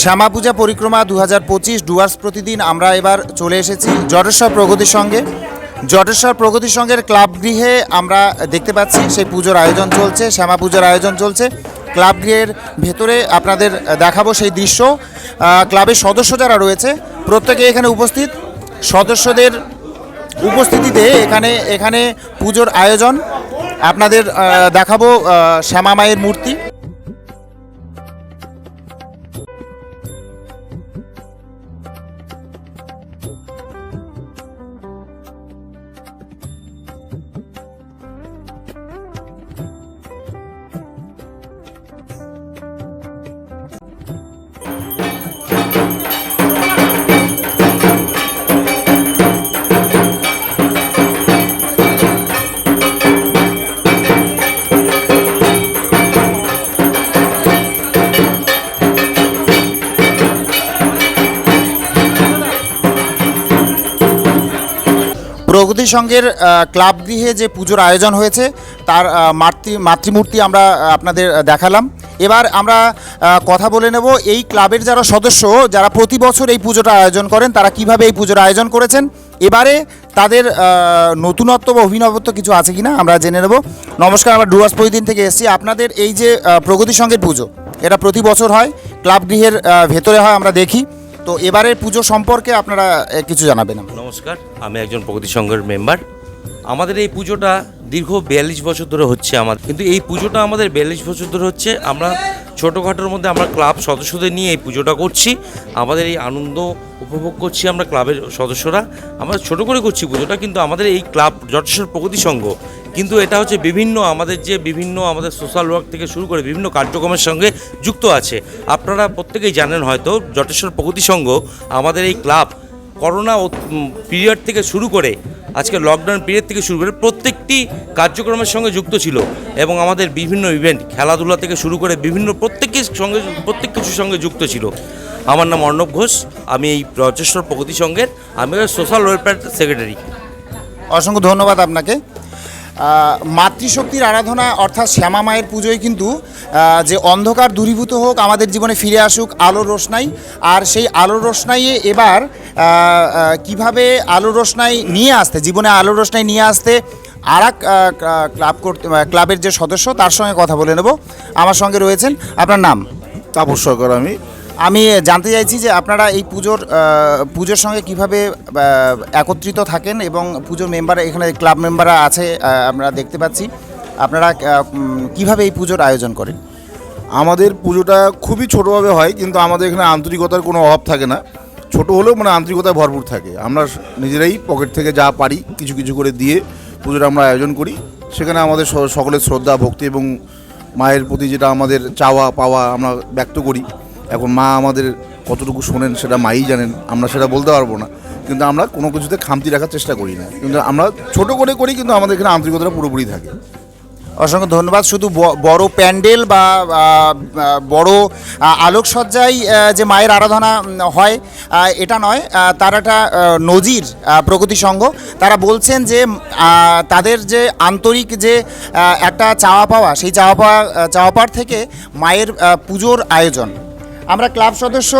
শ্যামা পূজা পরিক্রমা দু হাজার পঁচিশ ডুয়ার্স প্রতিদিন আমরা এবার চলে এসেছি জটেশ্বর প্রগতির সঙ্গে। জটেশ্বর প্রগতির সঙ্গের ক্লাব গৃহে আমরা দেখতে পাচ্ছি সেই পুজোর আয়োজন চলছে, শ্যামা পুজোর আয়োজন চলছে। ক্লাব গৃহের ভেতরে আপনাদের দেখাবো সেই দৃশ্য। ক্লাবের সদস্য যারা রয়েছে, প্রত্যেকে এখানে উপস্থিত। সদস্যদের উপস্থিতিতে এখানে এখানে পুজোর আয়োজন। আপনাদের দেখাবো শ্যামা মায়ের মূর্তি। প্রগতি সংঘের ক্লাব গৃহে যে পুজোর আয়োজন হয়েছে, তার মাতৃ, মাতৃমূর্তি আমরা আপনাদের দেখালাম। এবার আমরা কথা বলে নেব এই ক্লাবের যারা সদস্য, যারা প্রতি বছর এই পুজোটা আয়োজন করেন, তারা কীভাবে এই পুজোর আয়োজন করেছেন। এবারে তাদের নতুনত্ব বা অভিনবত্ব কিছু আছে কি না আমরা জেনে নেব। নমস্কার, আমরা ডুয়াস প্রতিদিন থেকে এসেছি। আপনাদের এই যে প্রগতি সংঘের পুজো, এটা প্রতি বছর হয়, ক্লাব গৃহের ভেতরে হয়, আমরা দেখি। তো এবারের পুজো সম্পর্কে আপনারা কিছু জানাবেন নমস্কার, আমি একজন প্রগতি সংঘের মেম্বার। আমাদের এই পুজোটা দীর্ঘ বিয়াল্লিশ বছর ধরে হচ্ছে আমার কিন্তু এই পুজোটা আমাদের বিয়াল্লিশ বছর ধরে হচ্ছে, আমরা ছোটোখাটোর মধ্যে আমরা ক্লাব সদস্যদের নিয়ে এই পুজোটা করছি। আমাদের এই আনন্দ উপভোগ করছি আমরা ক্লাবের সদস্যরা। আমরা ছোট করে করছি পুজোটা, কিন্তু আমাদের এই ক্লাব জটেশ্বর প্রগতি সংঘ কিন্তু এটা হচ্ছে বিভিন্ন আমাদের যে বিভিন্ন আমাদের সোশ্যাল ওয়ার্ক থেকে শুরু করে বিভিন্ন কার্যক্রমের সঙ্গে যুক্ত আছে। আপনারা প্রত্যেকেই জানেন হয়তো, জটেশ্বর প্রগতি সংঘ আমাদের এই ক্লাব করোনা পিরিয়ড থেকে শুরু করে, আজকে লকডাউন পিরিয়ড থেকে শুরু করে প্রত্যেকটি কার্যক্রমের সঙ্গে যুক্ত ছিল এবং আমাদের বিভিন্ন ইভেন্ট খেলাধুলা থেকে শুরু করে বিভিন্ন প্রত্যেকের সঙ্গে, প্রত্যেক কিছুর সঙ্গে যুক্ত ছিল। আমার নাম অর্ণব ঘোষ, আমি এই রচেশ্বর প্রগতি সংঘের, আমি সোশ্যাল ওয়েলফেয়ার সেক্রেটারি অসংখ্য ধন্যবাদ আপনাকে। মাতৃশক্তির আরাধনা অর্থাৎ শ্যামা মায়ের পুজোয় কিন্তু যে অন্ধকার দূরীভূত হোক, আমাদের জীবনে ফিরে আসুক আলোর রোশনাই। আর সেই আলোর রোশনাইয়ে এবার কীভাবে আলোর রোশনাই নিয়ে আসতে, জীবনে আলোর রোশনাই নিয়ে আসতে আর ক্লাব করতে ক্লাবের যে সদস্য, তার সঙ্গে কথা বলে নেব। আমার সঙ্গে রয়েছেন, আপনার নাম? তাপস সরকার আমি। আমি জানতে চাইছি যে আপনারা এই পুজোর পুজোর সঙ্গে কীভাবে একত্রিত থাকেন এবং পুজোর মেম্বার, এখানে ক্লাব মেম্বাররা আছে আমরা দেখতে পাচ্ছি। আপনারা কীভাবে এই পুজোর আয়োজন করেন? আমাদের পুজোটা খুবই ছোটোভাবে হয়, কিন্তু আমাদের এখানে আন্তরিকতার কোনো অভাব থাকে না। ছোট হলেও মানে আন্তরিকতায় ভরপুর থাকে। আমরা নিজেরাই পকেট থেকে যা পারি, কিছু কিছু করে দিয়ে পুজোটা আমরা আয়োজন করি। সেখানে আমাদের সকলের শ্রদ্ধা, ভক্তি এবং মায়ের প্রতি যেটা আমাদের চাওয়া, পাওয়া আমরা ব্যক্ত করি। এখন মা আমাদের কতটুকু শোনেন সেটা মাই জানেন, আমরা সেটা বলতে পারব না। কিন্তু আমরা কোনো কিছুতে খামতি রাখার চেষ্টা করি না। কিন্তু আমরা ছোট করে করি, কিন্তু আমাদের এখানে আন্তরিকতাটা পুরোপুরি থাকে। অসংখ্য ধন্যবাদ। শুধু বড় প্যান্ডেল বা বড় আলোকসজ্জায় যে মায়ের আরাধনা হয় এটা নয় তার একটা নজির প্রগতি সংঘ তারা বলছেন যে তাদের যে আন্তরিক যে একটা চাওয়া পাওয়া, সেই চাওয়া পাওয়া চাওয়া পাওয়ার থেকে মায়ের পুজোর আয়োজন। আমরা ক্লাব সদস্য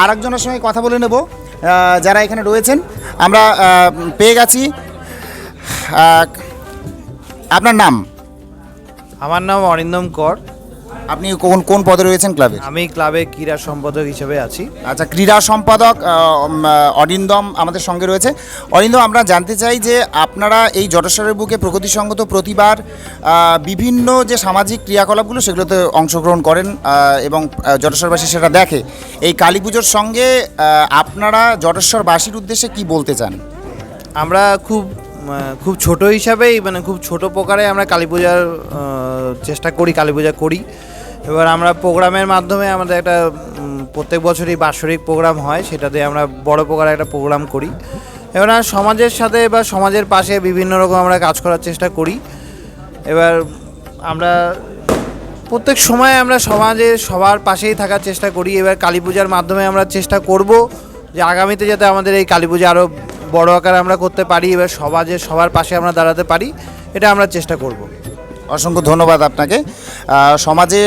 আর একজনের সঙ্গে কথা বলে নেব যারা এখানে রয়েছেন। আমরা পেয়ে গেছি। আপনার নাম? আমার নাম অরিন্দম কর। আপনি কোন কোন পদে রয়েছেন ক্লাবে? আমি ক্লাবে ক্রীড়া সম্পাদক হিসেবে আছি। আচ্ছা ক্রীড়া সম্পাদক অরিন্দম আমাদের সঙ্গে রয়েছে। অরিন্দম আমরা জানতে চাই যে আপনারা এই জটেশ্বরের বুকে প্রগতি সংগত প্রতিবার বিভিন্ন যে সামাজিক ক্রিয়াকলাপগুলো সেগুলোতে অংশগ্রহণ করেন এবং জটেশ্বরবাসী সেটা দেখে এই কালী পুজোর সঙ্গে আপনারা জটেশ্বরবাসীর উদ্দেশ্যে কি বলতে চান? আমরা খুব খুব ছোট হিসাবেই মানে খুব ছোট প্রকারে আমরা কালী পূজার চেষ্টা করি কালী পূজা করি। এবার আমরা প্রোগ্রামের মাধ্যমে আমাদের একটা প্রত্যেক বছরই বাৎসরিক প্রোগ্রাম হয় সেটাতে আমরা বড় প্রকার একটা প্রোগ্রাম করি। এবার সমাজের সাথে বা সমাজের পাশে বিভিন্ন রকম আমরা কাজ করার চেষ্টা করি। এবার আমরা প্রত্যেক সময় আমরা সমাজে সবার পাশেই থাকার চেষ্টা করি। এবার কালী পূজার মাধ্যমে আমরা চেষ্টা করব যে আগামীতে যাতে আমাদের এই কালী পূজা আরও বড় আকারে আমরা করতে পারি, এবার সমাজে সবার পাশে আমরা দাঁড়াতে পারি, এটা আমরা চেষ্টা করব। অসংখ্য ধন্যবাদ আপনাকে। সমাজে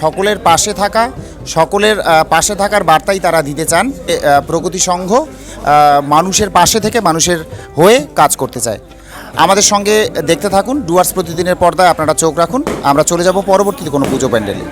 সকলের পাশে থাকা, সকলের পাশে থাকার বার্তাই তারা দিতে চান। প্রগতি সংঘ মানুষের পাশে থেকে মানুষের হয়ে কাজ করতে চায়। আমাদের সঙ্গে দেখতে থাকুন, ডুয়ার্স প্রতিদিনের পর্দায় আপনারা চোখ রাখুন। আমরা চলে যাব পরবর্তীতে কোনো পুজো প্যান্ডেলে।